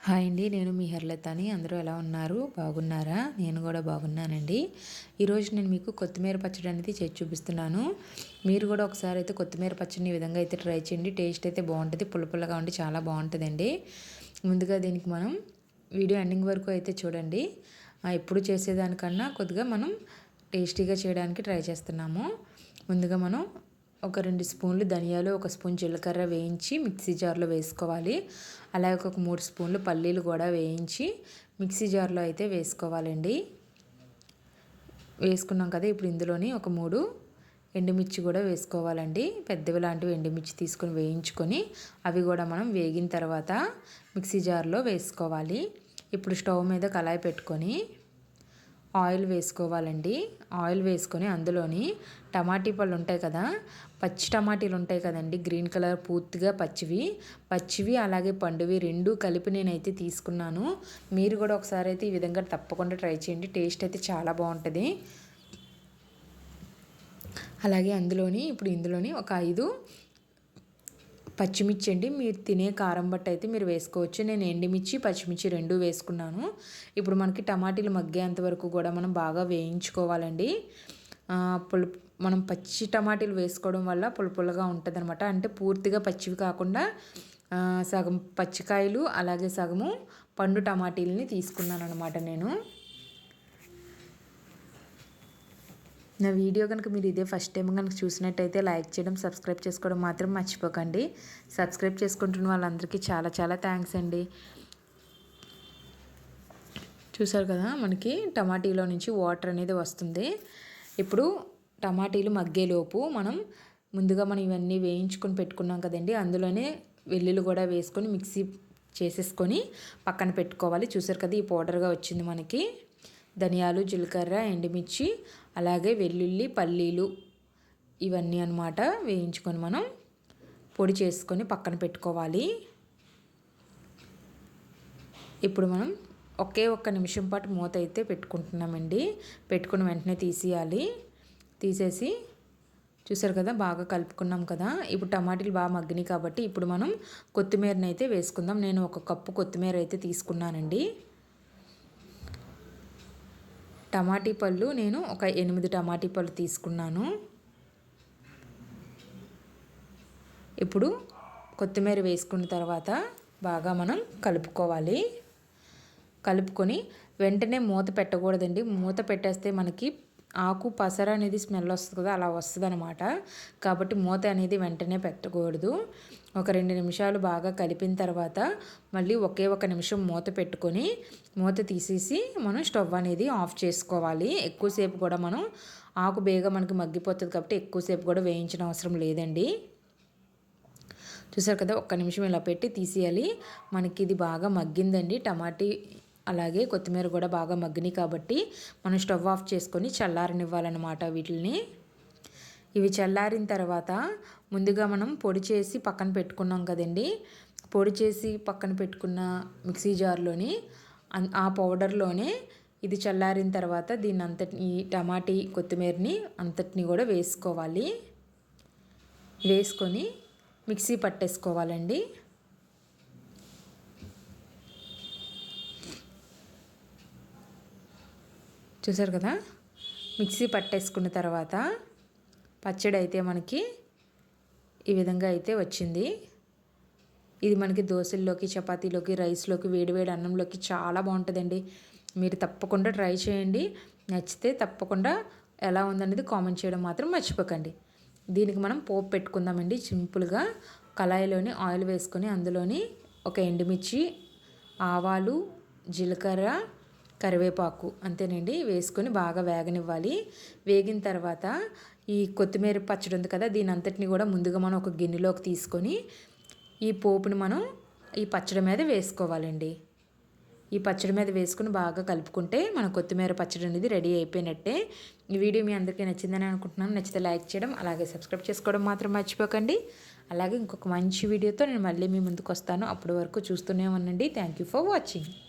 Hi అండి నేను మీ హర్లతని. అందరూ ఎలా ఉన్నారు? బాగున్నారా? నేను కూడా బాగున్నానండి. ఈరోజు నేను మీకు కొత్తిమీర పచ్చడి అనేది చేసి చూపిస్తున్నాను. మీరు కూడా ఒకసారి అయితే కొత్తిమీర పచ్చడిని ఈ విధంగా అయితే ట్రై చేయండి. టేస్ట్ అయితే బాగుంటుంది పుల్లపుల్లగా ఉండి చాలా బాగుంటుందండి. ముందుగా దీనికి మనం వీడియో ఎండింగ్ వరకు అయితే చూడండి. ఎప్పుడు చేసేదానికన్నా కొద్దిగా మనం టేస్టీగా చేయడానికి ట్రై చేస్తున్నాము. ముందుగా మనం ఒక రెండు స్పూన్లు ధనియాలు ఒక స్పూన్ జీలకర్ర వేయించి మిక్సీ జార్లో వేసుకోవాలి. అలాగే ఒక మూడు స్పూన్లు పల్లీలు కూడా వేయించి మిక్సీ జార్లో అయితే వేసుకోవాలండి. వేసుకున్నాం కదా ఇప్పుడు ఇందులోని ఒక మూడు ఎండుమిర్చి కూడా వేసుకోవాలండి. పెద్దవి లాంటివి ఎండుమిర్చి తీసుకొని వేయించుకొని అవి కూడా మనం వేగిన తర్వాత మిక్సీ జార్లో వేసుకోవాలి. ఇప్పుడు స్టవ్ మీద కళాయి పెట్టుకొని ఆయిల్ వేసుకోవాలండి. ఆయిల్ వేసుకొని అందులోని టమాటీ పళ్ళు ఉంటాయి కదా పచ్చి టమాటీలు ఉంటాయి కదండి గ్రీన్ కలర్ పూర్తిగా పచ్చివి. పచ్చివి అలాగే పండువి రెండు కలిపి నేనైతే తీసుకున్నాను. మీరు కూడా ఒకసారి అయితే ఈ విధంగా తప్పకుండా ట్రై చేయండి. టేస్ట్ అయితే చాలా బాగుంటుంది. అలాగే అందులోని ఇప్పుడు ఇందులోని ఒక ఐదు పచ్చిమిర్చి అండి. మీరు తినే కారం బట్టి అయితే మీరు వేసుకోవచ్చు. నేను ఎండిమిర్చి పచ్చిమిర్చి రెండు వేసుకున్నాను. ఇప్పుడు మనకి టమాటీలు మగ్గేంత వరకు కూడా మనం బాగా వేయించుకోవాలండి. పులుపు మనం పచ్చి టమాటీలు వేసుకోవడం వల్ల పులుపులుగా ఉంటుంది అనమాట అంటే పూర్తిగా పచ్చివి కాకుండా సగం పచ్చికాయలు అలాగే సగము పండు టమాటీలని తీసుకున్నాను అనమాట నేను. నా వీడియో కనుక మీరు ఇదే ఫస్ట్ టైం కనుక చూసినట్టయితే లైక్ చేయడం సబ్స్క్రైబ్ చేసుకోవడం మాత్రం మర్చిపోకండి. సబ్స్క్రైబ్ చేసుకుంటున్న వాళ్ళందరికీ చాలా చాలా థ్యాంక్స్ అండి. చూసారు కదా మనకి టమాటీలో నుంచి వాటర్ అనేది వస్తుంది. ఇప్పుడు టమాటీలు మగ్గేలోపు మనం ముందుగా మనం ఇవన్నీ వేయించుకొని పెట్టుకున్నాం కదండి. అందులోనే వెల్లుల్లి కూడా వేసుకొని మిక్సీ చేసేసుకొని పక్కన పెట్టుకోవాలి. చూసారు కదా ఈ పౌడర్గా వచ్చింది మనకి. ధనియాలు జీలకర్ర ఎండుమిర్చి అలాగే వెల్లుల్లి పల్లీలు ఇవన్నీ అనమాట వేయించుకొని మనం పొడి చేసుకొని పక్కన పెట్టుకోవాలి. ఇప్పుడు మనం ఒకే ఒక్క నిమిషం పాటు మూత అయితే పెట్టుకుంటున్నామండి. పెట్టుకుని వెంటనే తీసేయాలి. తీసేసి చూసారు కదా బాగా కలుపుకున్నాం కదా. ఇప్పుడు టమాటీలు బాగా మగ్గినాయి కాబట్టి ఇప్పుడు మనం కొత్తిమీరని అయితే వేసుకుందాం. నేను ఒక కప్పు కొత్తిమీర అయితే తీసుకున్నానండి. టమాటీ పళ్ళు నేను ఒక ఎనిమిది టమాటీ పళ్ళు తీసుకున్నాను. ఇప్పుడు కొత్తిమీర వేసుకున్న తర్వాత బాగా మనం కలుపుకోవాలి. కలుపుకొని వెంటనే మూత పెట్టకూడదండి. మూత పెట్టేస్తే మనకి ఆకు పసర అనేది స్మెల్ వస్తుంది కదా అలా వస్తుంది అనమాట కాబట్టి మూత అనేది వెంటనే పెట్టకూడదు. ఒక రెండు నిమిషాలు బాగా కలిపిన తర్వాత మళ్ళీ ఒకే ఒక నిమిషం మూత పెట్టుకొని మూత తీసేసి మనం స్టవ్ అనేది ఆఫ్ చేసుకోవాలి. ఎక్కువసేపు కూడా మనం ఆకు బేగా మనకి మగ్గిపోతుంది కాబట్టి ఎక్కువసేపు కూడా వేయించిన అవసరం లేదండి. చూసారు కదా ఒక్క నిమిషం ఇలా పెట్టి తీసేయాలి. మనకి ఇది బాగా మగ్గిందండి. టమాటీ అలాగే కొత్తిమీర కూడా బాగా మగ్గినాయి కాబట్టి మనం స్టవ్ ఆఫ్ చేసుకొని చల్లారనివ్వాలన్నమాట వీటిని ఇవి చల్లారిన తర్వాత ముందుగా మనం పొడి చేసి పక్కన పెట్టుకున్నాం కదండి. పొడి చేసి పక్కన పెట్టుకున్న మిక్సీ జార్లోని ఆ పౌడర్లోనే ఇది చల్లారిన తర్వాత దీన్ని అంతటిని టమాటీ కొత్తిమీరని అంతటిని కూడా వేసుకోవాలి. వేసుకొని మిక్సీ పట్టేసుకోవాలండి. చూసారు కదా? మిక్సీ పట్టేసుకున్న తర్వాత పచ్చడి అయితే మనకి ఈ విధంగా అయితే వచ్చింది. ఇది మనకి దోశల్లోకి చపాతీలోకి రైస్లోకి వేడివేడి అన్నంలోకి చాలా బాగుంటుందండి. మీరు తప్పకుండా ట్రై చేయండి. నచ్చితే తప్పకుండా ఎలా ఉందనేది కామెంట్ చేయడం మాత్రం మర్చిపోకండి. దీనికి మనం పోపు పెట్టుకుందామండి. సింపుల్గా కళాయిలోని ఆయిల్ వేసుకొని అందులోని ఒక ఎండుమిర్చి ఆవాలు జీలకర్ర కరివేపాకు అంతేనండి వేసుకొని బాగా వేగనివ్వాలి. వేగిన తర్వాత ఈ కొత్తిమీర పచ్చడి ఉంది కదా దీని అంతటిని కూడా ముందుగా మనం ఒక గిన్నెలోకి తీసుకొని ఈ పోపుని మనం ఈ పచ్చడి మీద వేసుకోవాలండి. ఈ పచ్చడి మీద వేసుకుని బాగా కలుపుకుంటే మన కొత్తిమీర పచ్చడి అనేది రెడీ అయిపోయినట్టే. ఈ వీడియో మీ అందరికీ నచ్చిందని అనుకుంటున్నాను. నచ్చితే లైక్ చేయడం అలాగే సబ్స్క్రైబ్ చేసుకోవడం మాత్రం మర్చిపోకండి. అలాగే ఇంకొక మంచి వీడియోతో నేను మళ్ళీ మీ ముందుకు వస్తాను. అప్పటి వరకు చూస్తూనే ఉండండి. Thank you for watching